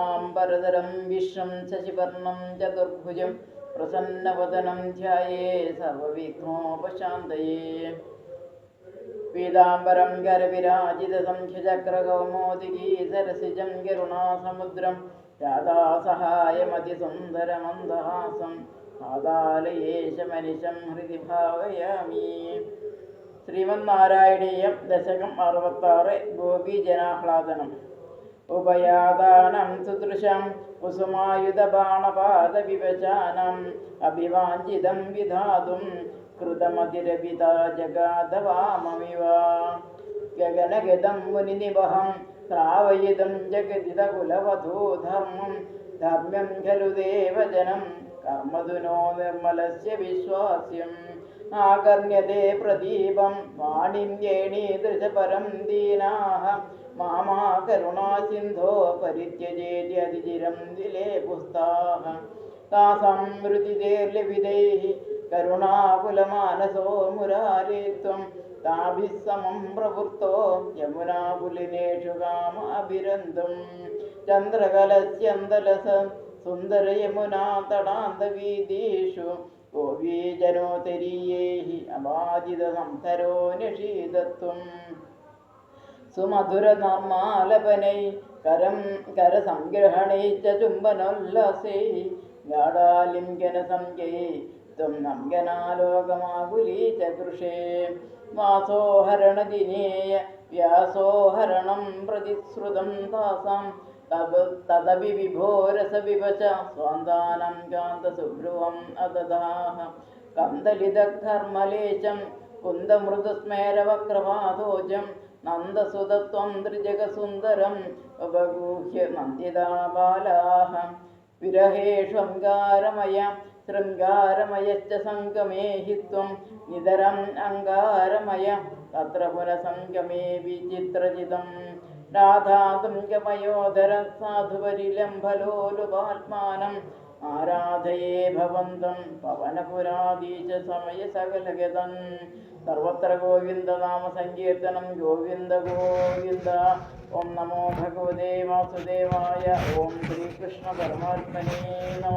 पीताम्बरधरं विश्वं शशिवर्णं चतुर्भुजं प्रसन्नवदनं ध्याये सर्वविघ्नोपशान्तये। पीताम्बरं गर्विराजितसंख्यचक्रकौमोदिकी सरसिजं गरुणासमुद्रं मुद्रं राधासहायमतिसुन्दरमन्दहासंशं हृदि भावयामि। श्रीमन्नारायणीयं दशकम् अरवत्तारे गोपीजनाह्लादनम्। उभयादानं सुदृशं कुसुमायुधबाणपादविवचानम् अभिवाञ्छितं विधातुं कृतमतिरपिता जगाद गगनगदं मुनिनिवहं श्रावयितं जगदिदकुलवधूधर्मं धर्म्यं खलु देवजनं कर्मधुनो निर्मलस्य विश्वास्यम्। आकर्ण्यते प्रदीपं वाणिन्येणीदृशपरं दीनाः माम കരുണാസിന്ധോ പരിത്യജേതിരം അതിചിരം ദിലേ പുസ്താഹ താസംവൃതിദേർലവിതൈः കരുണാകുലമാനസോ മുരാരിത്വം. താഭിസമം പ്രവൃത്തോ യമുനാകുലിനേഷു കാമ അഭിരന്തും ചന്ദ്രകലസ്യന്തലസ സുന്ദരയമുനാ തടാന്തവീതീഷു. ഗോപീജനോത്തരീയൈः അബാധിത സംസരോ നിഷീദത്വം സുമധുരനർമാലപനൈ കരം കരസംഗ്രഹണൈച്ച ചുംബനോല്ലസേ ഗാഢാലിംഗന സംഖ്യൈ ത്വം നംഗനാലോകമാകുലീ ച കൃഷേ വാസോഹരണദിനേയ വ്യാസോഹരണം പ്രതിശ്രുതം താസാം തദപി വിഭോരസവിവശ സ്വാന്താനം കാന്തസുഭ്രുവം അതദാഹ കന്ദലിതധർമ്മലേശം കുന്ദമൃദുസ്മേരവക്രപാദോജം നന്ദസുതത്വം ത്രിജഗസുന്ദരം ഉപഗൂഹ്യ നന്ദിതാബാലാഹ വിരഹേഷ്വങ്കാരമയ ശൃംഗാരമയശ്ച സംഗമേ ഹിത്വം നിതരം അങ്കാരമയ തത്ര പുനസംഗമേ വിചിത്രചിതം രാധാതുംഗമയോധര സാധുപരിലംബലോലുപാത്മാനം ആരാധയേ ഭവന്തം പവനപുരാദീച സമയ സകലഗതൻ സർവത്ര ഗോവിന്ദ നാമ സങ്കീർത്തനം. ഗോവിന്ദ ഗോവിന്ദ. ഓം നമോ ഭഗവതേ വാസുദേവായ. ഓം ശ്രീകൃഷ്ണ പരമാത്മനേ നമ.